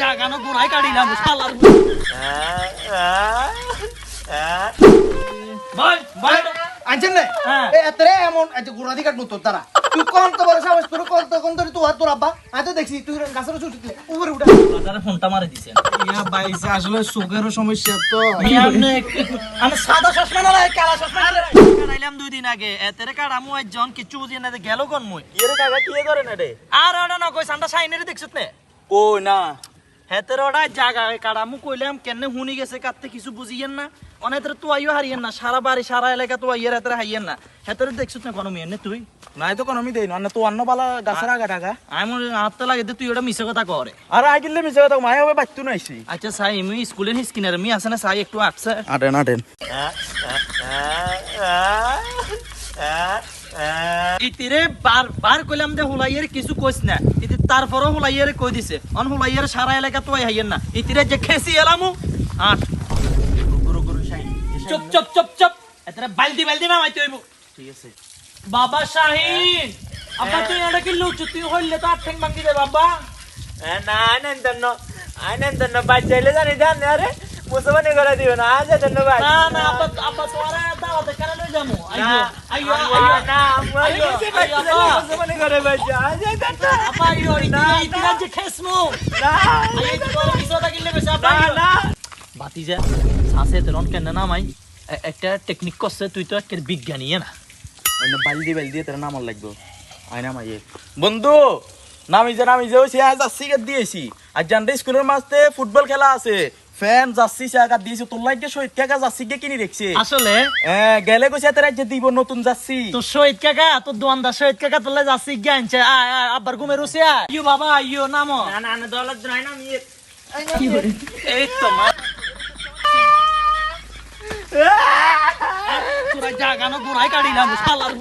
জাগানো গোড়ায় কাটিলাম বল আনছেন না এমন গুড়া দি কাটবো তোর তারা তুই কোন তো বড় সাহস তোর কোন তো কোন তুই তোর আব্বা আমি তো দেখছি তুই গাছের উঠে উঠলে উপরে উঠা বাজারে ফোনটা মারে দিছে ইয়া বাইসে আসলে সুগারের সমস্যা তো আমি আমি সাদা চশমা না লাই কালা চশমা কাটাইলাম দুই দিন আগে এতেরে কাটা মু একজন কিছু বুঝি না গেল কোন মুই কাকা কি করে না রে আর ওটা না কই সাইনের দেখছত নে কই না হেতের ওটা জায়গা কাটা মু কইলাম কেনে হুনি গেছে কাতে কিছু বুঝিয়েন না। অনেতের তো আইও হারিয়েন না সারা বাড়ি সারা এলাকা তো আইয়ের হেতের হাইয়েন না। হেতের দেখছত না কোনো মেয়ে? তুই। নাই তো কোনো আমি দেই না তো অন্য বালা গাছের আগা টাকা আমি হাতে লাগে তুই ওটা মিছে কথা করে আর আইলে মিছে কথা মাই হবে বাচ্চু নাইছি। আচ্ছা সাই আমি স্কুলের হিসকিনার মি আছে না সাই একটু আটছে। আটেন আটেন। ইতিরে বার বার কইলাম যে হুলাইয়ের কিছু কইস না। ইতি তারপরও হুলাইয়ের কই দিছে। অন হুলাইয়ের সারা এলাকা তো হাইয়েন না। ইতিরে যে খেসি এলামু। আট চুপ চুপ চুপ চুপ। এতরে বালতি বালতি না মাইতে হইব ঠিক আছে। বাবা শাহিন। আব্বা তুই এটা কি লুচু তুই হইলে তো আট ঠেং ভাঙ্গি দে বাবা না আনন্দন আনন্দন বাচ্চাইলে জানি জান আরে মুসলমানি করে দিও না আজ ভাই। না না আব্বা আব্বা তোরা দাওয়াতে লই যামু আইও আইও আইও আইও না আইও মুসলমানি করে বাচ্চা আজ জান আব্বা আইও ইতি ইতি যে খেসমু। না আইও বেশ আব্বা না। না। বাতিজা সাসে তেরন কেন নামাই। এ- একটা টেকনিক করছে তুই তো একের বিজ্ঞানী না? অন্য বালদি বালদি তোর নাম লাগবে। আয়না মাইয়ে। বন্ধু নামি যে নামি যে সে আজ আসছি কে দিয়েছি। আর জানতে স্কুলের মাঝতে ফুটবল খেলা আছে। ফ্যান যাচ্ছি দিয়েছি তোর লাগে শহীদ কাকা যাচ্ছি কে কিনি রেখছে। আসলে? হ্যাঁ গেলে কইছে তোর যে দিব নতুন যাচ্ছি। তোর শহীদ কাকা তোর দোয়ানদার শহীদ কাকা তোলে যাচ্ছি আয় আয় আব্বার ঘুমে ইয়ো বাবা ইউ নামো। না না না দৌলত নাই না এই তো মা। তোরা জাগানো গোড়ায় কাটিলাম শালার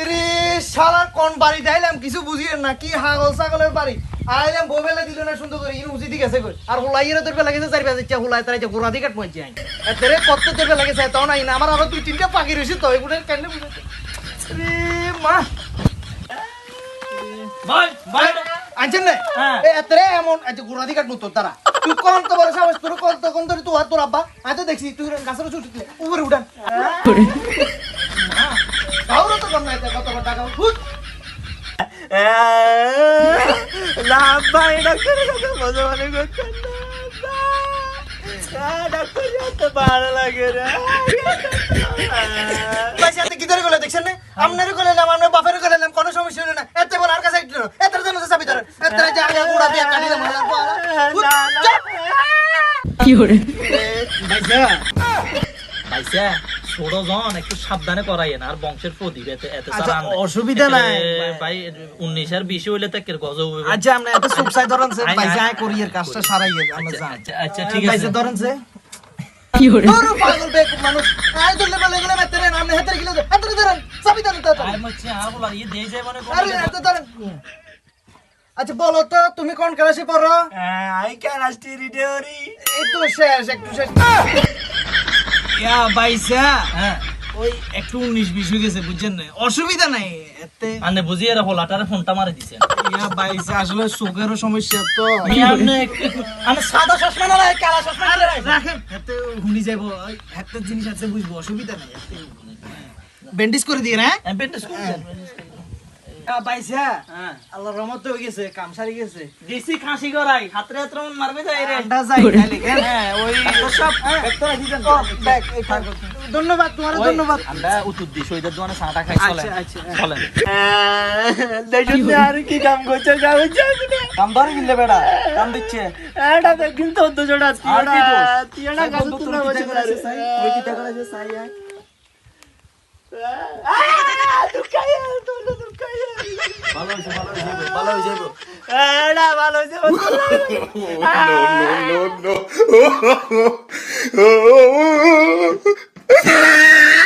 রে শালা কোন বাড়ি যাইলাম কিছু বুঝিয়েন না কি হাগল ছাগলের বাড়ি? আইলাম বউবেলা দিল না সুন্দর করে ইনু উচি দিকে গেছে আর হুলাইয়ের তোর বেলা গেছে চার পাঁচ ইচ্ছা হুলাই তারা যে গোড়া দিকে পৌঁছে আই এতরে কত তোর বেলা গেছে তাও নাই না আমার আরও দুই তিনটা পাখি রয়েছে তো এগুলো কেন বুঝাতে রে মা। বল বল। আনছেন না? হ্যাঁ। এ এতরে এমন গোড়া দিকে কাটবো তোর তারা তুই কোন তো বড় সাহস তোর কোন তো কোন তোর তুই তোর আব্বা। আমি তো দেখছি তুই গাছের উপরে উঠান। কাউরে তো কম নাই কত বড় টাকা হুট না ভাই ডাক্তার কাছে মুসলমানি করছেন না ডাক্তার এত ভালো লাগে রে। পয়সা হাতে কিদারে গলে দেখছেন না? আপনারও গলে এলাম আপনার বাপের গলে এলাম কোনো সমস্যা হলো না? এত বড় আর কাছে একটু এত জন্য চাবি ধরেন এত যে আগে গুড়া দিয়ে কাটি দেবো ভাইসা ছোট জন একটু সাবধানে করাইয়েন আর বংশের প্রদীপ এতে এতে আচ্ছা। অসুবিধা নাই। ভাই উনিশ আর বিশ হইলে তো গজ হইবে। আচ্ছা আমরা এত সুপসাই ধরেন সে পয়সা আই- কাজটা সারাই আমরা আচ্ছা, আচ্ছা, আচ্ছা ঠিক আছে। পয়সা ধরেন সে কি করে পাগল বেক মানুষ। আই ধরলে বলে গেলে বেতে নামনে হেতর গিলো এত ধরেন চাবি ধরেন তো আয় মচ্ছে আর বলার ইয়ে দিয়ে যায় মানে আরে এত ধরেন। আচ্ছা বলো তো তুমি কোন ক্লাসে পড়ো? আই ক্যান আস্টি রিডেরি এই তো শেষ একটু শেষ। ইয়া বাইসা হ্যাঁ। ওই একটু উনিশ বিশ হয়ে গেছে বুঝছেন না অসুবিধা নাই এতে। আনে বুঝিয়ে রাখো লাটারে ফোনটা মারে দিছে। ইয়া বাইসা আসলে সুগারের সমস্যা তো। আমি আমনে আমি সাদা চশমা না কালা চশমা রাখেন। এতে হুনি যাইব একটা জিনিস আছে বুঝব অসুবিধা নাই ব্যান্ডেজ করে দিয়ে না? আমি পেটে স্কুল বাইসা হ্যাঁ। আল্লাহ রহমত হয়ে গেছে কাম সারি গেছে। দিছি খাসি গরাই হাতরে হাতরে মন মারবে যাই রে। ঠান্ডা যাই হ্যাঁ। ওই সব ও, ব্যাগ, এই ধন্যবাদ তোমার ধন্যবাদ। আমরা উত্তর দিই শহীদের দোকানে চাটা খাই চলে আচ্ছা, আচ্ছা, হ্যাঁ। চলেন। দেখুন আর কি কাম করছে কাম ধরে বেড়া কাম দিচ্ছে। এটা তো? তিয়ড়া? ওই কি টাকা আছে, সাই। ভালো হয়েছে, ভালো হয়ে যাইবো। এটা ভালো হয়েছে no, no, no.